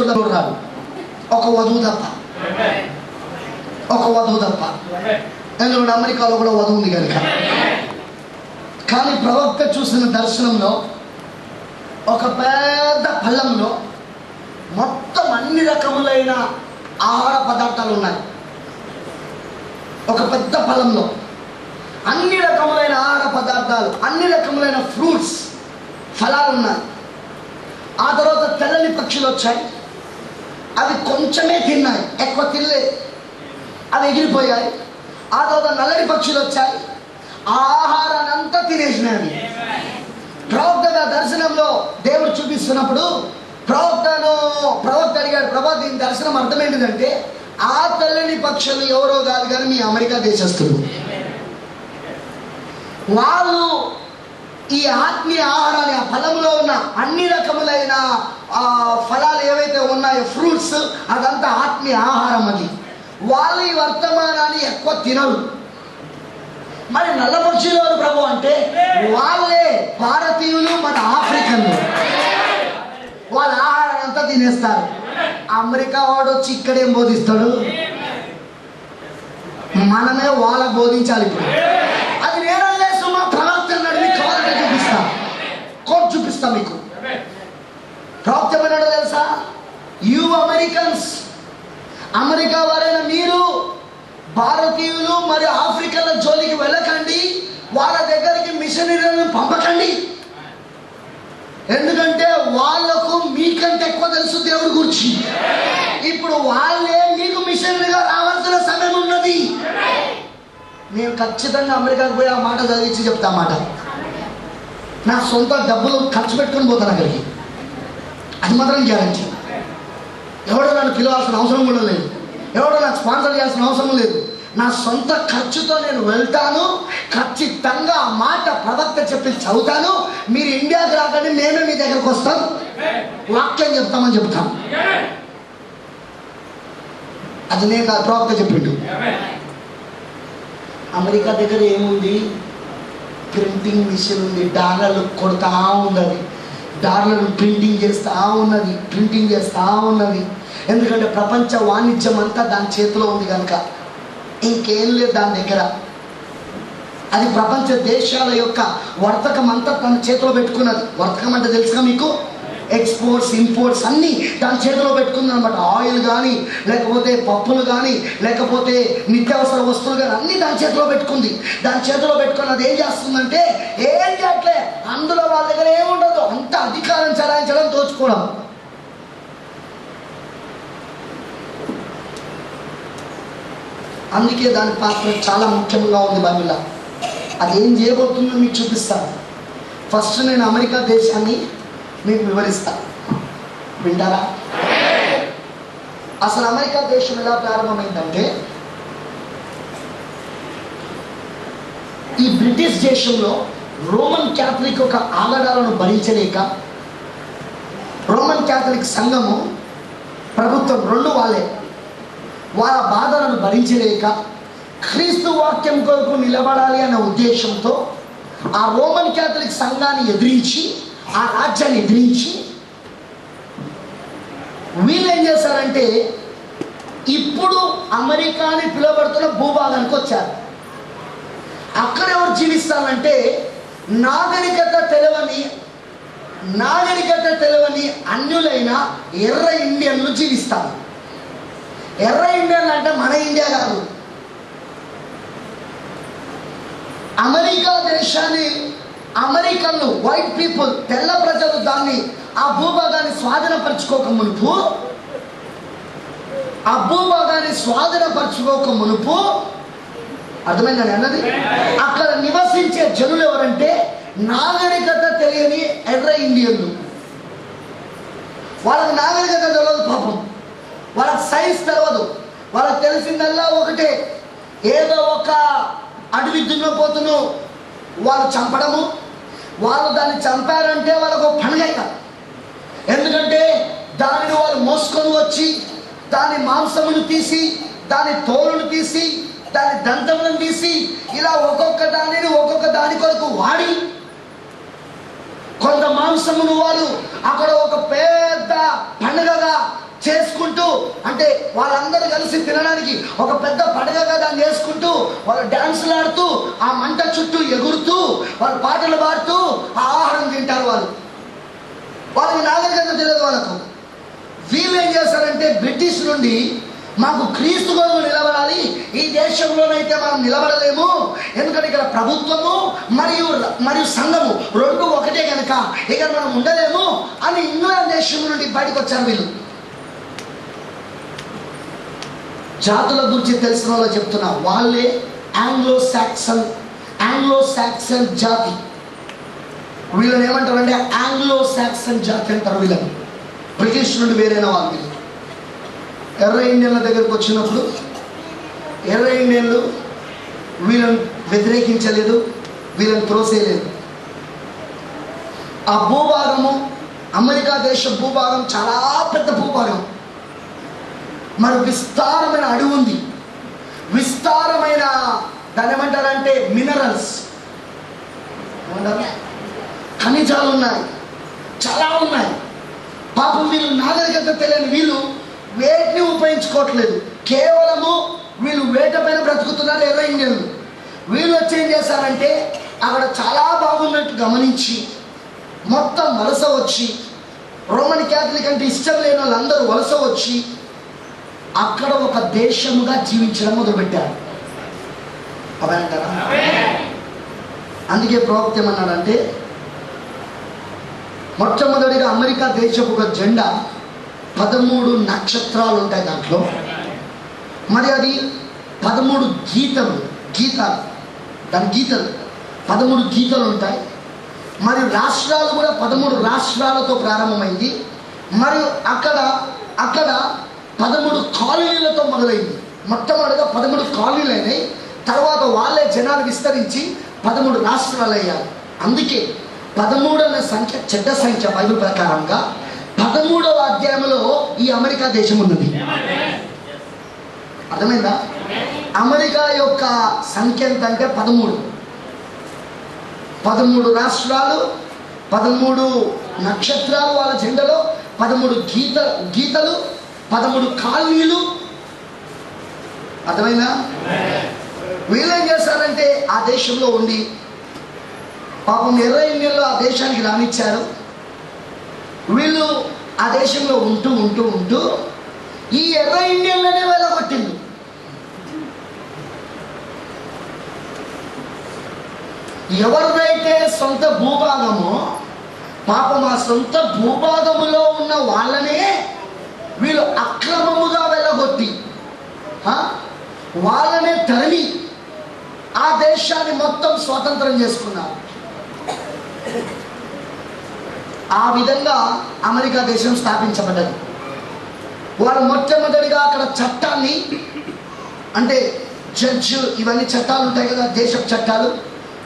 యవనస్తుడు రాడు ఒక వధువు తప్ప. ఒక వధువు తప్ప. ఎందుకంటే అమెరికాలో కూడా వధువు ఉంది కనుక. కానీ ప్రవక్త చూసిన దర్శనంలో ఒక పెద్ద పళ్ళంలో మొత్తం అన్ని రకములైన ఆహార పదార్థాలు ఉన్నాయి. ఒక పెద్ద ఫలంలో అన్ని రకములైన ఆహార పదార్థాలు అన్ని రకములైన ఫ్రూట్స్ ఫలాలు ఉన్నాయి. ఆ తర్వాత తెల్లని పక్షులు వచ్చాయి. అవి కొంచెమే తిన్నాయి ఎక్కువ తినలే అవి ఎగిరిపోయాయి. ఆ తర్వాత నల్లని పక్షులు వచ్చాయి. ఆ ఆహారాన్ని అంతా తినేసినాయి. ప్రవక్త దర్శనంలో దేవుడు చూపిస్తున్నప్పుడు ప్రవక్తను ప్రవక్త అడిగాడు ప్రభా దీని దర్శనం అర్థం ఆ తెల్లని పక్షులు ఎవరో కాదు కానీ మీ అమెరికా దేశస్తులు. వాళ్ళు ఈ ఆత్మీయ ఆహారాన్ని ఆ ఫలంలో ఉన్న అన్ని రకములైన ఫలాలు ఏవైతే ఉన్నాయో ఫ్రూట్స్ అదంతా ఆత్మీయ ఆహారం అది. వాళ్ళు ఈ వర్తమానాన్ని ఎక్కువ తినరు. మరి నల్లపక్షులు ప్రభు అంటే వాళ్ళే భారతీయులు మన ఆఫ్రికన్లు. వాళ్ళ ఆహారాన్ని అంతా తినేస్తారు. అమెరికా వాడు వచ్చి ఇక్కడేం బోధిస్తాడు. మనమే వాళ్ళకు బోధించాలి ఇప్పుడు అది నేనలే సుమా ప్రవక్త అన్నాడు మీకు కావాలంటే చూపిస్తా కోట్ చూపిస్తా మీకు. ప్రాప్తి ఏమన్నాడో తెలుసా? యు అమెరికన్స్ అమెరికా వారైన మీరు భారతీయులు మరియు ఆఫ్రికాల జోలికి వెళ్ళకండి. వాళ్ళ దగ్గరికి మిషనరీలను పంపకండి. ఎందుకంటే వాళ్ళకు మీకంటే ఎక్కువ తెలుసు దేవుడి గురించి. ఇప్పుడు వాళ్ళే మీకు మిషనరీగా రావాల్సిన సమయం ఉన్నది. నేను ఖచ్చితంగా అమెరికాకు పోయి ఆ మాట చదివించి చెప్తా మాట. నా సొంత డబ్బులు ఖర్చు పెట్టుకొని పోతాను అక్కడికి? అది మాత్రం గ్యారంటీ ఎవడో నన్ను పిలవాల్సిన అవసరం కూడా లేదు. ఎవడో నాకు స్పాన్సర్ చేయాల్సిన అవసరం లేదు. నా సొంత ఖర్చుతో నేను వెళ్తాను ఖచ్చితంగా ఆ మాట ప్రవక్త చెప్పి చదువుతాను. మీరు ఇండియాకి రాకండి మేమే మీ దగ్గరకు వస్తాం. వాక్యం చెప్తామని చెప్తాం. అది నేను నా ప్రవక్త చెప్పిండు. అమెరికా దగ్గర ఏముంది? ప్రింటింగ్ మిషన్ ఉంది డాలర్లు కొడతా ఉన్నది. డాలర్లు ప్రింటింగ్ చేస్తూ ఉన్నది ప్రింటింగ్ చేస్తూ ఉన్నది. ఎందుకంటే ప్రపంచ వాణిజ్యం అంతా దాని చేతిలో ఉంది కనుక. ఇంకేం లేదు దాని దగ్గర. అది ప్రపంచ దేశాల యొక్క వర్తకం అంతా తన చేతిలో పెట్టుకున్నది. వర్తకం అంటే తెలుసుగా మీకు? ఎక్స్పోర్ట్స్ ఇంపోర్ట్స్ అన్నీ దాని చేతిలో పెట్టుకుంది అనమాట ఆయిల్ కానీ లేకపోతే పప్పులు కానీ లేకపోతే నిత్యావసర వస్తువులు కానీ అన్నీ దాని చేతిలో పెట్టుకుంది. దాని చేతిలో పెట్టుకుని అది ఏం చేస్తుందంటే ఏం చేయట్లే అందులో వాళ్ళ దగ్గర ఏముండదు అంత అధికారం చలాయించడం దోచుకోవడం. అందుకే దాని పాత్ర చాలా ముఖ్యంగా ఉంది బైబిల్లో. అది ఏం చేయబోతుందో మీకు చూపిస్తాను. ఫస్ట్ నేను అమెరికా దేశాన్ని మీకు వివరిస్తా. వింటారా? అసలు అమెరికా దేశం ఎలా ప్రారంభమైందంటే ఈ బ్రిటిష్ దేశంలో రోమన్ క్యాథలిక్ ఒక ఆగడాలను భరించలేక రోమన్ క్యాథలిక్ సంఘము ప్రభుత్వం రెండు వాళ్ళే. వాళ్ళ బాధలను భరించలేక క్రీస్తు వాక్యం కొరకు నిలబడాలి అనే ఉద్దేశంతో ఆ రోమన్ క్యాథలిక్ సంఘాన్ని ఎదిరించి ఆ రాజ్యాన్ని గ్రహించి వీళ్ళు ఏం చేశారంటే ఇప్పుడు అమెరికా అని పిలువబడుతున్న భూభాగానికి వచ్చారు. అక్కడ ఎవరు జీవిస్తానంటే నాగరికత తెలవని నాగరికత తెలవని అన్యులైన ఎర్ర ఇండియన్లు జీవిస్తారు. ఎర్ర ఇండియన్లు అంటే మన ఇండియా కాదు. అమెరికా దేశాన్ని అమెరికన్లు వైట్ పీపుల్ తెల్ల ప్రజలు దాన్ని ఆ భూభాగాన్ని స్వాధీనపరచుకోక మునుపు ఆ భూభాగాన్ని స్వాధీనపరచుకోక మునుపు అర్థమైందని అన్నది? అక్కడ నివసించే జనులు ఎవరంటే నాగరికత తెలియని ఎర్ర ఇండియన్లు. వాళ్ళకి నాగరికత తెలియదు పాపం. వాళ్ళకి సైన్స్ తెలియదు వాళ్ళకి తెలిసిందల్లా ఒకటే ఏదో ఒక అడవి దున్నపోతును వాళ్ళు చంపడము వాళ్ళు దాన్ని చంపారంటే వాళ్ళకు ఒక పండుగ ఎందుకంటే దానిని వాళ్ళు మోసుకొని వచ్చి దాని మాంసమును తీసి దాని తోలును తీసి దాని దంతములను తీసి ఇలా ఒక్కొక్క దానిని ఒక్కొక్క దాని కొరకు వాడి కొంత మాంసమును వారు అక్కడ ఒక పెద్ద పండుగగా చేసుకుంటూ అంటే వాళ్ళందరూ కలిసి తినడానికి ఒక పెద్ద పడగగా దాన్ని చేసుకుంటూ వాళ్ళు డ్యాన్సులు ఆడుతూ ఆ మంట చుట్టూ ఎగురుతూ వాళ్ళు పాటలు పాడుతూ ఆ ఆహారం తింటారు వాళ్ళు. వాళ్ళకి నాగరికత తెలియదు వాళ్ళకు. వీళ్ళు ఏం చేస్తారంటే బ్రిటిష్ నుండి మాకు క్రీస్తు కొరకు నిలబడాలి ఈ దేశంలోనైతే మనం నిలబడలేము. ఎందుకంటే ఇక్కడ ప్రభుత్వము మరియు మరియు సంఘము రెండు ఒకటే కనుక ఇక్కడ మనం ఉండలేము అని ఇంగ్లాండ్ దేశం నుండి బయటకు వచ్చారు వీళ్ళు. జాతుల గురించి తెలిసిన వాళ్ళు చెప్తున్నా. వాళ్ళే ఆంగ్లో సాక్సన్ ఆంగ్లో సాక్సన్ జాతి. వీళ్ళని ఏమంటారంటే ఆంగ్లో సాక్సన్ జాతి అంటారు వీళ్ళని. బ్రిటిష్ నుండి వేరైన వాళ్ళు. ఎర్ర ఇండియన్ల దగ్గరకు వచ్చినప్పుడు ఎర్ర ఇండియన్లు వీళ్ళని వ్యతిరేకించలేదు వీళ్ళని త్రోసేయలేదు. ఆ భూభాగము అమెరికా దేశ భూభాగం చాలా పెద్ద భూభాగం. మరి విస్తారమైన అడవి ఉంది. విస్తారమైన దాని ఏమంటారంటే మినరల్స్ ఖనిజాలు ఉన్నాయి. చాలా ఉన్నాయి. పాపం వీళ్ళు నాగరికత తెలియని వీళ్ళు వేటిని ఉపయోగించుకోవట్లేదు. కేవలము వీళ్ళు వేట పైన బ్రతుకుతున్నారు ఎర్ర ఇండియన్లు. వీళ్ళు వచ్చి ఏం చేశారంటే అక్కడ చాలా బాగున్నట్టు గమనించి మొత్తం వలస వచ్చి రోమన్ క్యాథలిక్ అంటే ఇష్టం లేని వాళ్ళందరూ వలస వచ్చి అక్కడ ఒక దేశముగా జీవించడం మొదలుపెట్టారు. అవేంటారా అందుకే ప్రవక్త ఏమన్నాడంటే మొట్టమొదటిగా అమెరికా దేశపు ఒక జెండా పదమూడు నక్షత్రాలు ఉంటాయి దాంట్లో. మరి అది పదమూడు గీతలు గీతాలు. దాని గీతలు పదమూడు గీతలు ఉంటాయి. మరియు రాష్ట్రాలు కూడా పదమూడు రాష్ట్రాలతో ప్రారంభమైంది. మరియు అక్కడ అక్కడ పదమూడు కాలనీలతో మొదలైంది. మొట్టమొదటిగా పదమూడు కాలనీలు అయినాయి తర్వాత వాళ్ళే జనాలు విస్తరించి పదమూడు రాష్ట్రాలు అయ్యారు అందుకే పదమూడు అన్న సంఖ్య చెడ్డ సంఖ్య బైబిల్ ప్రకారంగా పదమూడవ అధ్యాయంలో ఈ అమెరికా దేశం ఉన్నది. అర్థమైందా? అమెరికా యొక్క సంఖ్య ఎంత అంటే పదమూడు. పదమూడు రాష్ట్రాలు పదమూడు నక్షత్రాలు వాళ్ళ జెండలో పదమూడు గీత గీతలు పదమూడు కాలనీలు. అర్థమైనా వీళ్ళు ఏం చేస్తారంటే ఆ దేశంలో ఉండి పాపం ఎర్ర ఇండియన్లో ఆ దేశానికి రానిచ్చారు. వీళ్ళు ఆ దేశంలో ఉంటూ ఉంటూ ఉంటూ ఈ ఎర్ర ఇండియన్లనే వెళ్ళగొట్టింది ఎవరిదైతే సొంత భూభాగమో పాపం ఆ సొంత భూభాగములో ఉన్న వాళ్ళనే వీళ్ళు అక్రమముగా వెళ్ళగొట్టి వాళ్ళనే తరిమి ఆ దేశాన్ని మొత్తం స్వాతంత్రం చేసుకున్నారు. ఆ విధంగా అమెరికా దేశం స్థాపించబడ్డది. వారు మొట్టమొదటిగా అక్కడ చట్టాన్ని అంటే జడ్జ్ ఇవన్నీ చట్టాలు ఉంటాయి కదా దేశపు చట్టాలు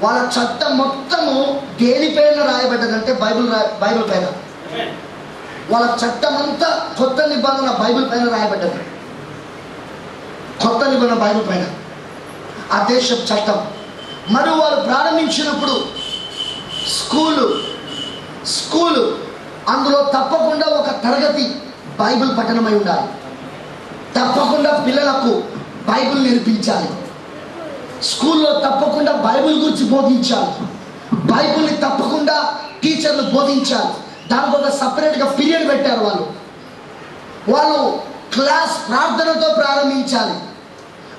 వాళ్ళ చట్టం మొత్తము దేనిపైన రాయబడ్డదంటే బైబిల్ రా బైబిల్ పైన వాళ్ళ చట్టం అంతా కొత్త నిబంధన బైబిల్ పైన రాయబడ్డది. కొత్త నిబంధన బైబిల్ పైన. ఆ దేశ చట్టం. మరియు వాళ్ళు ప్రారంభించినప్పుడు స్కూలు స్కూలు అందులో తప్పకుండా ఒక తరగతి బైబిల్ పఠనమై ఉండాలి. తప్పకుండా పిల్లలకు బైబిల్ నేర్పించాలి. స్కూల్లో తప్పకుండా బైబిల్ గురించి బోధించాలి. బైబిల్ని తప్పకుండా టీచర్లు బోధించాలి. దానికి ఒక సపరేట్గా పీరియడ్ పెట్టారు వాళ్ళు. వాళ్ళు క్లాస్ ప్రార్థనతో ప్రారంభించాలి.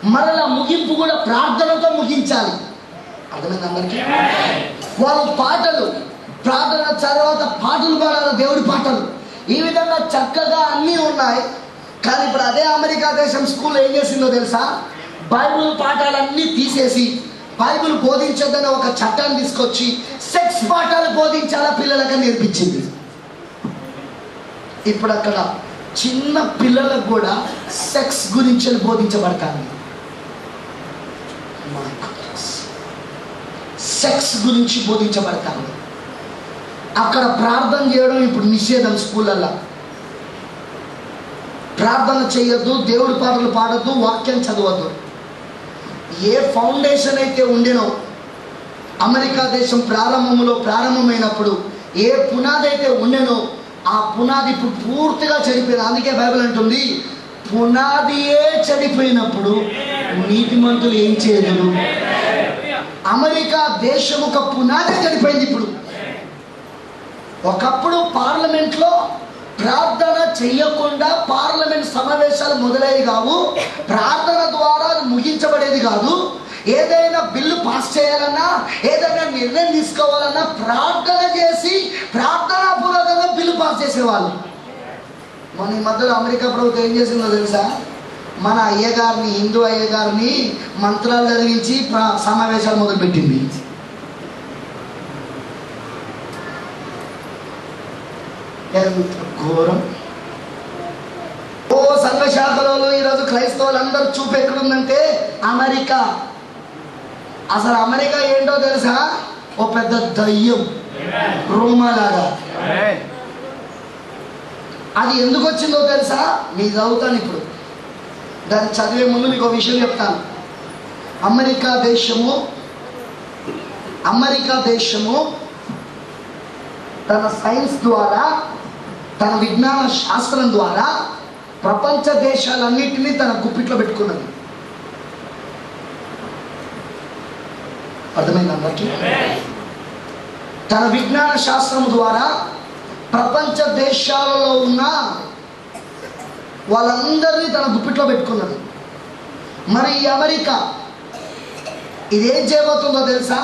మరలా ముగింపు కూడా ప్రార్థనతో ముగించాలి. అర్థమైంది అందరికీ? వాళ్ళు పాటలు ప్రార్థన తర్వాత పాటలు పాడాలి దేవుడి పాటలు. ఈ విధంగా చక్కగా అన్నీ ఉన్నాయి. కానీ ఇప్పుడు అదే అమెరికా దేశం స్కూల్ ఏం చేసిందో తెలుసా? బైబుల్ పాఠాలన్నీ తీసేసి బైబుల్ బోధించొద్దని ఒక చట్టాన్ని తీసుకొచ్చి సెక్స్ పాఠాలు బోధించాలా పిల్లలకు నేర్పించింది. ఇప్పుడు అక్కడ చిన్న పిల్లలకు కూడా సెక్స్ గురించి బోధించబడతాను సెక్స్ గురించి బోధించబడతాను అక్కడ ప్రార్థన చేయడం ఇప్పుడు నిషేధం స్కూళ్ళల్లో. ప్రార్థన చేయొద్దు దేవుడి పాటలు పాడొద్దు వాక్యం చదవద్దు. ఏ ఫౌండేషన్ అయితే ఉండినో అమెరికా దేశం ప్రారంభంలో ప్రారంభమైనప్పుడు ఏ పునాది అయితే ఉండెనో ఆ పునాది ఇప్పుడు పూర్తిగా చెడిపోయింది. అందుకే బైబిల్ అంటుంది పునాదియే చెడిపోయినప్పుడు నీతిమంతులు ఏం చేయగలరు అమెరికా దేశం ఒక పునాది చెడిపోయింది ఇప్పుడు. ఒకప్పుడు పార్లమెంట్లో ప్రార్థన చెయ్యకుండా పార్లమెంట్ సమావేశాలు మొదలయ్యేవి కావు ప్రార్థన ద్వారా ముగించబడేది కాదు. ఏదైనా బిల్లు పాస్ చేయాలన్నా ఏదైనా నిర్ణయం తీసుకోవాలన్నా ప్రార్థన చేసి ప్రార్థనాపూర్వకంగా బిల్లు పాస్ చేసేవాళ్ళు. మన ఈ మధ్యలో అమెరికా ప్రభుత్వం ఏం చేసిందో తెలుసా? మన అయ్యగారిని హిందూ అయ్యగారిని మంత్రాలు చదివించి సమావేశాలు మొదలుపెట్టింది. ఎంత ఘోరం. ఓ సంఘశాఖలలో ఈరోజు క్రైస్తవులందరూ చూపు ఎక్కడుందంటే అమెరికా. అసలు అమెరికా ఏంటో తెలుసా? ఓ పెద్ద దయ్యం. రోమాలాగా అది ఎందుకు వచ్చిందో తెలుసా? మీకు చదువుతాను ఇప్పుడు. దాన్ని చదివే ముందు మీకు ఒక విషయం చెప్తాను. అమెరికా దేశము అమెరికా దేశము తన సైన్స్ ద్వారా తన విజ్ఞాన శాస్త్రం ద్వారా ప్రపంచ దేశాలన్నింటినీ తన గుప్పిట్లో పెట్టుకున్నది. అర్థమైంది అందరికీ? తన విజ్ఞాన శాస్త్రం ద్వారా ప్రపంచ దేశాలలో ఉన్న వాళ్ళందరినీ తన గుప్పిట్లో పెట్టుకున్నాడు. మరి ఈ అమెరికా ఇదేం చేయబోతుందో తెలుసా?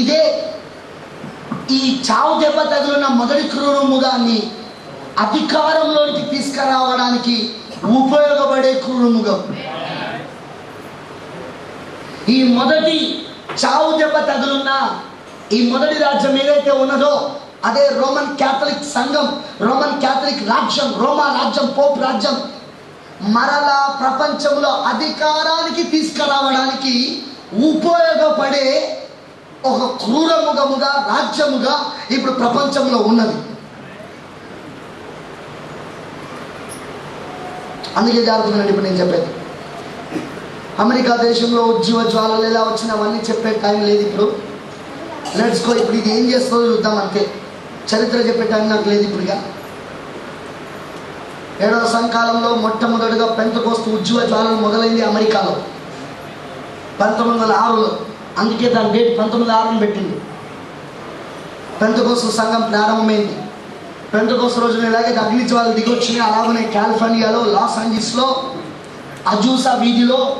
ఇదే ఈ చావు దెబ్బ తగిలిన మొదటి క్రూరముగాన్ని అధికారంలోనికి తీసుకురావడానికి ఉపయోగపడే క్రూరముగం. ఈ మొదటి చావు దెబ్బ తగులున్న ఈ మొదటి రాజ్యం ఏదైతే ఉన్నదో అదే రోమన్ క్యాథలిక్ సంఘం రోమన్ క్యాథలిక్ రాజ్యం రోమా రాజ్యం పోప్ రాజ్యం. మరలా ప్రపంచంలో అధికారానికి తీసుకురావడానికి ఉపయోగపడే ఒక క్రూరముఖముగా రాజ్యముగా ఇప్పుడు ప్రపంచంలో ఉన్నది. అందుకే జాగ్రత్తగా ఇప్పుడు నేను చెప్పేది. అమెరికా దేశంలో ఉద్యోగ జ్వాలలు ఎలా వచ్చినవన్నీ చెప్పే టైం లేదు ఇప్పుడు. నడుచుకో ఇప్పుడు ఇది ఏం చేస్తుందో చూద్దాం అంతే. చరిత్ర చెప్పే టైం నాకు లేదు ఇప్పుడుగా. ఏడవ సంకాలంలో మొట్టమొదటిగా పెంతకోస్తు ఉద్యోగ జ్వాలలు మొదలైంది అమెరికాలో. పంతొమ్మిది వందల ఆరులో. అందుకే దాని డేట్ పంతొమ్మిది ఆరుని పెట్టింది. పెంతకోస్తు సంఘం ప్రారంభమైంది. పెంతకోస్తు రోజున ఇలాగే అగ్నిజ్వాలు దిగొచ్చినాయి అలాగనే కాలిఫోర్నియాలో లాస్ ఏంజిల్స్లో అజూసా వీధిలో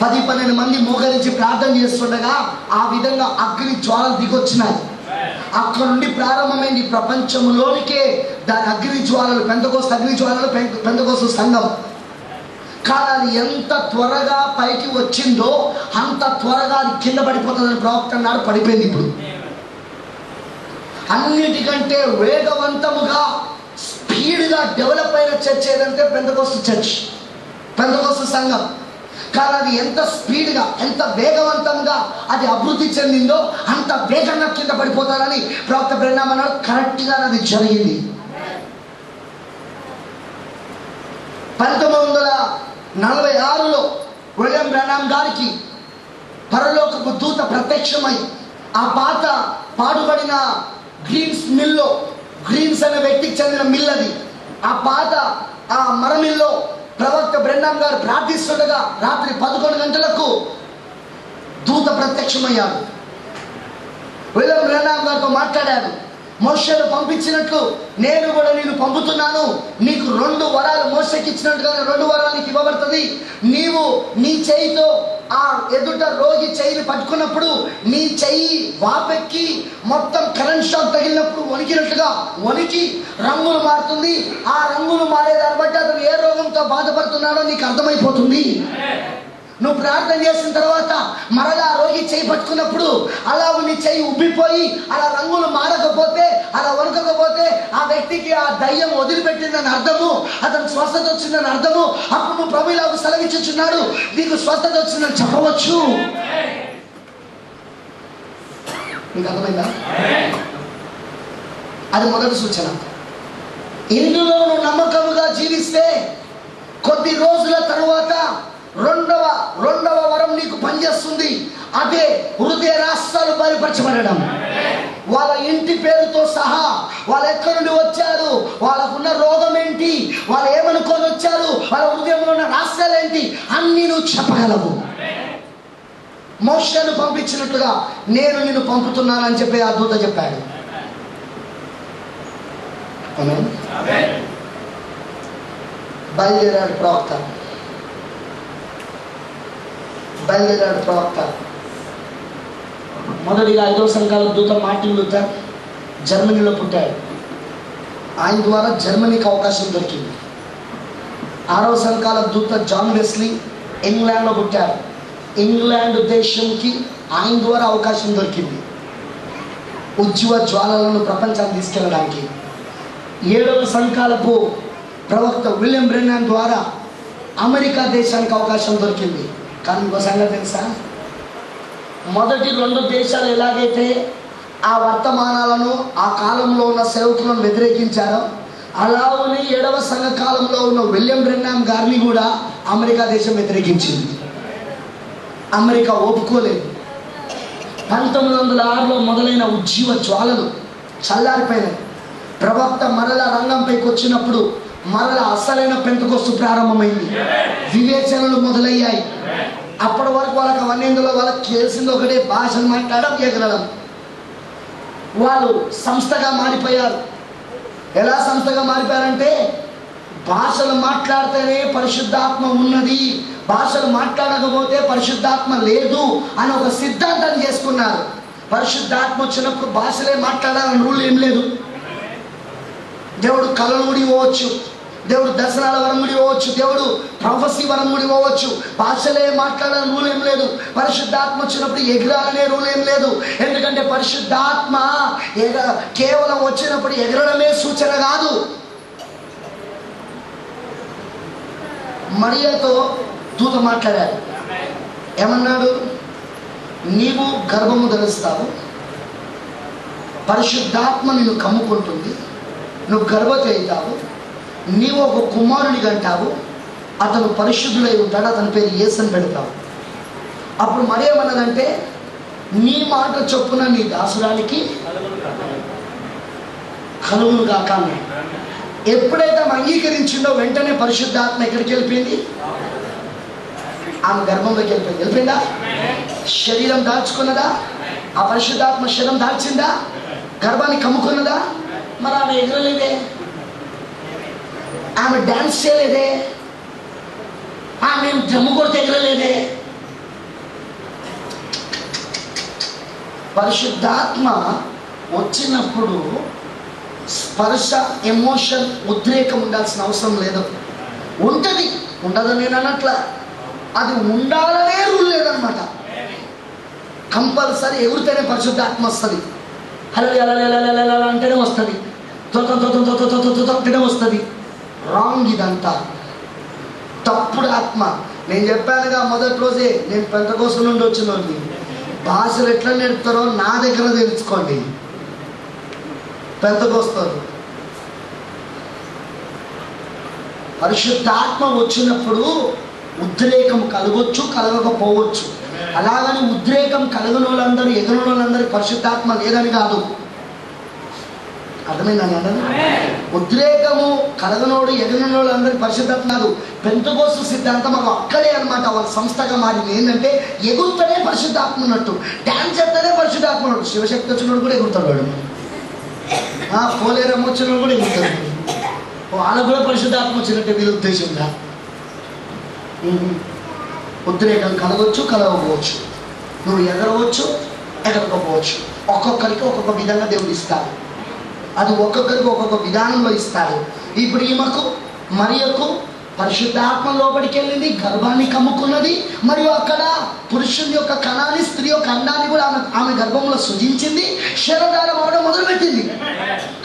పది పన్నెండు మంది మోకరించి ప్రార్థన చేస్తుండగా ఆ విధంగా అగ్ని జ్వాలలు దిగొచ్చినాయి. అక్కడ నుండి ప్రారంభమైంది ప్రపంచంలోనికే దాని అగ్ని జ్వాలలు పెంతకోస్త అగ్ని జ్వాలలు పెంతకోస్తు సంఘం. కానీ అది ఎంత త్వరగా పైకి వచ్చిందో అంత త్వరగా అది కింద పడిపోతుందని ప్రవక్త అన్నాడు పడిపోయింది ఇప్పుడు. అన్నిటికంటే వేగవంతముగా స్పీడ్గా డెవలప్ అయిన చర్చ్ ఏదంటే పెంతకోస్తు చర్చ్ పెంతకోస్తు సంఘం. కానీ అది ఎంత స్పీడ్గా ఎంత వేగవంతంగా అది అభివృద్ధి చెందిందో అంత వేగంగా కింద పడిపోతారని ప్రవక్త బ్రహ్మ అన్నాడు కరెక్ట్గా అది జరిగింది. పంతొమ్మిది వందల నలభై ఆరులో విలియం బ్రనామ్ గారికి పరలోకపు దూత ప్రత్యక్షమై ఆ పాత పాడుబడిన గ్రీన్స్ మిల్లో గ్రీన్స్ అనే వ్యక్తికి చెందిన మిల్ అది ఆ పాత ఆ మరమిల్లో ప్రవక్త బ్రహ్నాం గారు ప్రార్థిస్తుండగా రాత్రి పదకొండు గంటలకు దూత ప్రత్యక్షమయ్యాడు విలియం బ్రహ్నాం గారితో మాట్లాడాడు మోసను పంపించినట్లు నేను కూడా నేను పంపుతున్నాను. నీకు రెండు వరాలు మోసకి ఇచ్చినట్టుగానే రెండు వరాలకి ఇవ్వబడుతుంది. నీవు నీ చేయితో ఆ ఎదుట రోగి చెయ్యిని పట్టుకున్నప్పుడు నీ చెయ్యి వాపెక్కి మొత్తం కరెంట్ షాక్ తగిలినప్పుడు వణికినట్టుగా వణికి రంగులు మారుతుంది. ఆ రంగులు మారేదాన్ని బట్టి అతను ఏ రోగంతో బాధపడుతున్నాడో నీకు అర్థమైపోతుంది. నువ్వు ప్రార్థన చేసిన తర్వాత మరలా రోగి చేయి పట్టుకున్నప్పుడు అలా నీ చెయ్యి ఉబ్బిపోయి అలా రంగులు మారకపోతే అలా వణకకపోతే ఆ వ్యక్తికి ఆ దయ్యం వదిలిపెట్టిందని అర్థము అతను స్వస్థత వచ్చిందని అర్థము. అప్పుడు నువ్వు ప్రభులాకు సెలవిచ్చుచున్నాడు. నీకు స్వస్థత వచ్చిందని చెప్పవచ్చు. అర్థమైందా? అది మొదటి సూచన. ఇందులో నువ్వు నమ్మకముగా జీవిస్తే కొద్ది రోజుల తర్వాత రెండవ రెండవ వరం నీకు పనిచేస్తుంది. అదే హృదయ రాష్ట్రాలు బయలుపరచబడడం. వాళ్ళ ఇంటి పేరుతో సహా వాళ్ళు ఎక్కడి నుండి వచ్చారు? వాళ్ళకున్న రోగం ఏంటి? వాళ్ళు ఏమనుకొని వచ్చారు? అన్ని నువ్వు చెప్పగలవు. మోషను పంపించినట్టుగా నేను నిన్ను పంపుతున్నానని చెప్పి ఆ దూత చెప్పాడు. బయలుదేరాడు ప్రవక్త. బయలుదేరాడు ప్రవక్త. మొదటిగా ఐదవ సంఘాల దూత మార్టిన్ లూథర్ జర్మనీలో పుట్టాడు. ఆయన ద్వారా జర్మనీకి అవకాశం దొరికింది. ఆరవ సంఘాల దూత జాన్ వెస్లీ ఇంగ్లాండ్లో పుట్టారు ఇంగ్లాండ్ దేశంకి ఆయన ద్వారా అవకాశం దొరికింది. ఉజ్వల జ్వాలలను ప్రపంచాన్ని తీసుకెళ్ళడానికి ఏడవ సంకాలపు ప్రవక్త విలియం బ్రెన్నాన్ ద్వారా అమెరికా దేశానికి అవకాశం దొరికింది. కానీ ఇంకో సంగతి తెలుసా? మొదటి రెండు దేశాలు ఎలాగైతే ఆ వర్తమానాలను ఆ కాలంలో ఉన్న సేవకులను వ్యతిరేకించారో అలానే ఏడవ సంఘ కాలంలో ఉన్న విలియం బ్రెన్నాన్ గారిని కూడా అమెరికా దేశం వ్యతిరేకించింది. అమెరికా ఒప్పుకోలేదు. పంతొమ్మిది వందల ఆరులో మొదలైన ఉజ్జీవ జ్వాలలు చల్లారిపోయినాయి. ప్రవక్త మరల రంగంపైకి వచ్చినప్పుడు మరల అసలైన పెంతకొస్తు ప్రారంభమైంది. వివేచనలు మొదలయ్యాయి. అప్పటి వరకు వాళ్ళకి అవన్నీ ఎందులో? వాళ్ళకి తెలిసింది ఒకటే భాషను మాట్లాడడం ఎగరడం. వాళ్ళు సంస్థగా మారిపోయారు. ఎలా సంస్థగా మారిపోయారంటే భాషలు మాట్లాడితేనే పరిశుద్ధాత్మ ఉన్నది. భాషలు మాట్లాడకపోతే పరిశుద్ధాత్మ లేదు అని ఒక సిద్ధాంతాన్ని చేసుకున్నారు. పరిశుద్ధాత్మ వచ్చినప్పుడు భాషలే మాట్లాడాలని రూల్ ఏం లేదు. దేవుడు కళలు కూడా దేవుడు దర్శనాల వరం కూడా దేవుడు ప్రొఫెసీ వరం కూడా ఇవ్వవచ్చు భాషలే మాట్లాడాలని రూల్ ఏం లేదు. పరిశుద్ధాత్మ వచ్చినప్పుడు ఎగిరాలనే రూల్ ఏం లేదు. ఎందుకంటే పరిశుద్ధాత్మ ఎగ కేవలం వచ్చినప్పుడు ఎగరడమే సూచన కాదు. మరియతో దూత మాట్లాడారు ఏమన్నాడు? నీవు గర్భము ధరిస్తావు. పరిశుద్ధాత్మ నిన్ను కమ్ముకుంటుంది. నువ్వు గర్భవతి అవుతావు నీవు ఒక కుమారుని అంటావు అతను పరిశుద్ధుడై ఉంటాడు. అతని పేరు ఏసని పెడతావు. అప్పుడు మరేమన్నదంటే నీ మాట చొప్పున నీ దాసురానికి కలువును కాక ఎప్పుడైతే ఆమె అంగీకరించిందో వెంటనే పరిశుద్ధాత్మ ఎక్కడికి వెళ్ళిపోయింది? ఆమె గర్భంలోకి వెళ్ళిపోయింది. వెళ్ళిపోయిందా? శరీరం దాల్చుకున్నదా ఆ పరిశుద్ధాత్మ శరీరం దాల్చిందా గర్భాన్ని కమ్ముకున్నదా? మరి ఆమె ఎగరలేదే ఆమె డాన్స్ చేయలేదే. ఆమె జమ్ము కొడితే ఎగరలేదే పరిశుద్ధాత్మ వచ్చినప్పుడు స్పర్శ ఎమోషన్ ఉద్రేకం ఉండాల్సిన అవసరం లేదు. ఉంటుంది. ఉండదని నేను అనట్లా అది ఉండాలనే రూల్ లేదనమాట కంపల్సరీ ఎవరితేనే పరిశుద్ధాత్మ వస్తుంది. హలో ఎలా అంటేనే వస్తుంది. తొత్త వస్తుంది రాంగ్ ఇదంతా తప్పుడు ఆత్మ నేను చెప్పానుగా మొదటి రోజే నేను పెద్ద కోసం నుండి వచ్చిన భాషలు ఎట్లా నేర్పుతారో నా దగ్గర తెలుసుకోండి పెద్దకొస్తారు పరిశుద్ధాత్మ వచ్చినప్పుడు ఉద్రేకం కలగొచ్చు కలగకపోవచ్చు. అలాగని ఉద్రేకం కలగని వాళ్ళందరూ ఎగరని వాళ్ళందరూ పరిశుద్ధాత్మ లేదని కాదు. అర్థమైందని అంటే ఉద్రేకము కలగనోడు ఎగరని అందరి పరిశుద్ధాత్మ కాదు. పెంతుకోసు సిద్ధాంతం ఒక అక్కడే అనమాట వాళ్ళ సంస్థగా మారింది. ఏంటంటే ఎగురుతనే పరిశుద్ధాత్మ ఉన్నట్టు. డ్యాన్స్ చేస్తేనే పరిశుద్ధాత్మ ఉన్నట్టు. శివశక్తి వచ్చినోడు కూడా ఎగురుతాడు వాడు. పోలేరమ్మ వచ్చినోడు కూడా ఎగురుతాడు. వాళ్ళకు కూడా పరిశుద్ధాత్మ వచ్చినట్టే వీళ్ళ ఉద్దేశంగా. ఉద్రేకం కలగవచ్చు కలగకపోవచ్చు నువ్వు ఎగరవచ్చు ఎగరకపోవచ్చు. ఒక్కొక్కరికి ఒక్కొక్క విధంగా దేవుడు ఇస్తాడు. అది ఒక్కొక్కరికి ఒక్కొక్క విధానంలో ఇస్తాడు ఇప్పుడు ఈమెకు మరియకు పరిశుద్ధాత్మ లోపలికి వెళ్ళింది గర్భాన్ని కమ్ముకున్నది మరియు అక్కడ పురుషుని యొక్క కణాన్ని స్త్రీ యొక్క అండాన్ని కూడా ఆమె ఆమె గర్భంలో సృజించింది శరదారం అవడం మొదలుపెట్టింది.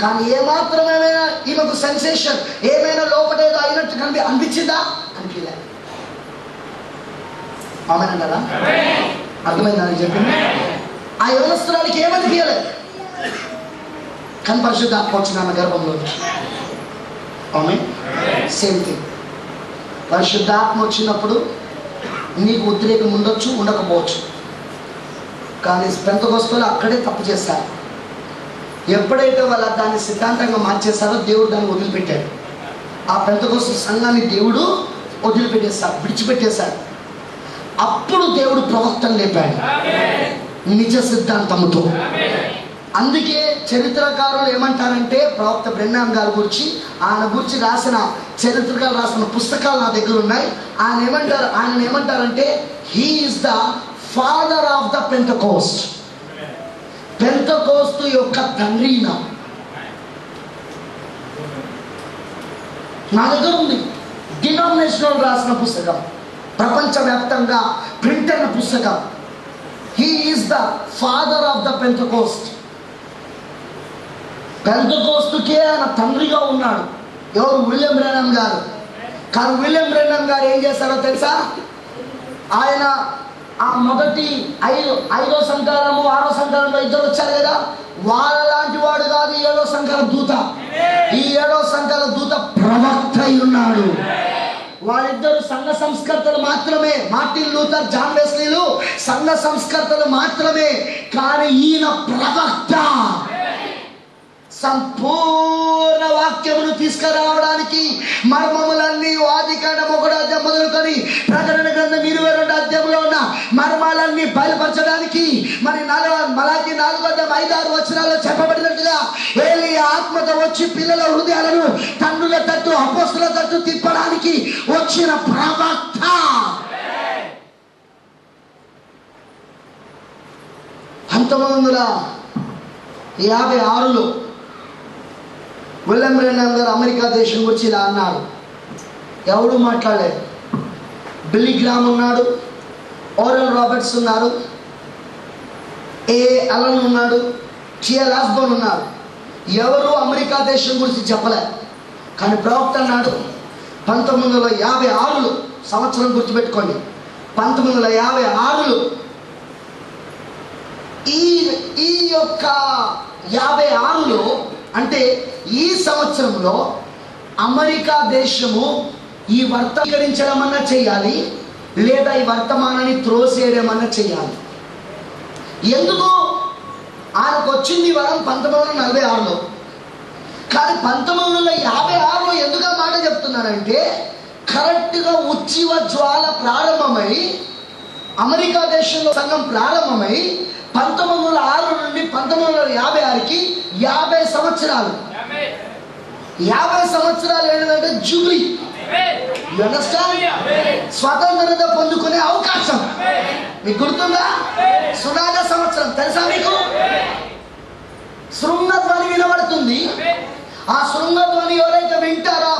కానీ ఏమాత్రం ఏమైనా ఈమెకు సెన్సేషన్ ఏమైనా లోపల ఏదో అయినట్టు కనిపి అనిపించిందా? అనిపించలేదు ఆమెనంటారా? అర్థమైందా చెప్పింది? ఆ యవనస్తురానికి ఏమనిపించలేదు కానీ పరిశుద్ధాత్మ వచ్చిన ఆమె గర్భంలో ఆమె సేమ్ థింగ్ పరిశుద్ధాత్మ వచ్చినప్పుడు నీకు ఉద్రేకం ఉండొచ్చు ఉండకపోవచ్చు. కానీ పెంతకొస్తలు అక్కడే తప్పు చేస్తారు ఎప్పుడైతే వాళ్ళ దాన్ని సిద్ధాంతంగా మార్చేస్తారో దేవుడు దాన్ని వదిలిపెట్టాడు. ఆ పెంతకొస్తు సంఘాన్ని దేవుడు వదిలిపెట్టేస్తాడు విడిచిపెట్టేశాడు. అప్పుడు దేవుడు ప్రవక్తను లేపాడు. నిజ సిద్ధాంతముతో. అందుకే చరిత్రకారులు ఏమంటారంటే ప్రవక్త బ్రెన్నాం గారి గురించి ఆయన గురించి రాసిన చరిత్రకారులు రాసిన పుస్తకాలు నా దగ్గర ఉన్నాయి. ఆయన ఏమంటారు? ఆయన ఏమంటారంటే he is the father of the Pentecost Pentecost యొక్క తండ్రి నా దగ్గర ఉంది. డినామినేషనల్ రాసిన పుస్తకం. ప్రపంచవ్యాప్తంగా ప్రింట్ అయిన పుస్తకం. He is the father of the Pentecost పెంతకోస్తుకే ఆయన తండ్రిగా ఉన్నాడు. ఎవరు? విలియం బ్రెనన్ గారు. కానీ విలియం బ్రెనన్ గారు ఏం చేశారో తెలుసా? ఆయన ఆ మొదటి ఐదు ఐదో సంకారము ఆరో సంకారంలో ఇద్దరు వచ్చారు కదా? వాళ్ళ లాంటి వాడు కాదు ఏడో సంకార దూత. ఈ ఏడో సంకార దూత ప్రవక్త అయి ఉన్నాడు. వాళ్ళిద్దరు సంఘ సంస్కర్తలు మాత్రమే. మార్టిన్ లూథర్ జాన్ వెస్లీలు సంఘ సంస్కర్తలు మాత్రమే. కానీ ఈయన ప్రవక్త. సంపూర్ణ వాక్యమును తీసుకురావడానికి మర్మములన్నీ ఆది కాండం ఒకటో అధ్యాయం మొదలుకొని ప్రకటన గ్రంథం ఇరవై రెండు అధ్యాయంలో ఉన్న మర్మాలన్నీ బయలుపరచడానికి మరి నాలుగు మలాకి నాలుగో అధ్యాయం ఆరు వచనాల్లో చెప్పబడినట్టుగా వేలి ఆత్మతో వచ్చి పిల్లల హృదయాలను తండ్రుల తట్టు అపోస్తుల తట్టు తిప్పడానికి వచ్చిన ప్రవక్త. పంతొమ్మిది వందల యాభై ఆరులో విలియం బ్రెన్నన్ గారు అమెరికా దేశం గురించి ఇలా అన్నారు. ఎవడు మాట్లాడలేదు బిల్లీ గ్రామ్ ఉన్నాడు ఓరల్ రాబర్ట్స్ ఉన్నారు ఏ అలన్ ఉన్నాడు టిఎల్ ఆస్బోన్ ఉన్నారు ఎవరు అమెరికా దేశం గురించి చెప్పలే. కానీ ప్రవక్త అన్నాడు పంతొమ్మిది వందల యాభై ఆరులో సంవత్సరం గుర్తుపెట్టుకోండి. పంతొమ్మిది వందల యాభై ఆరులో ఈ ఈ యొక్క యాభై ఆరులో అంటే ఈ సంవత్సరంలో అమెరికా దేశము ఈ వర్తీకరించడం అన్నా చేయాలి లేదా ఈ వర్తమానాన్ని త్రోసేయడమన్నా చేయాలి. ఎందుకు? ఆయనకు వచ్చింది వరం పంతొమ్మిది వందల నలభై ఆరులో. కానీ పంతొమ్మిది వందల యాభై ఆరులో ఎందుకు మాట చెప్తున్నానంటే కరెక్ట్గా ఉచ్చివ జ్వాల ప్రారంభమై అమెరికా దేశంలో సంఘం ప్రారంభమై పంతొమ్మిది వందల ఆరు నుండి పంతొమ్మిది వందల యాభై ఆరుకి యాభై సంవత్సరాలు. యాభై సంవత్సరాలు ఏంటంటే జూబ్లీ. స్వతంత్రత పొందుకునే అవకాశం. మీకు గుర్తుందా? సునాద సంవత్సరం. తెలుసా మీకు? శృంగధ్వని వినబడుతుంది. ఆ శృంగధ్వని ఎవరైతే వింటారో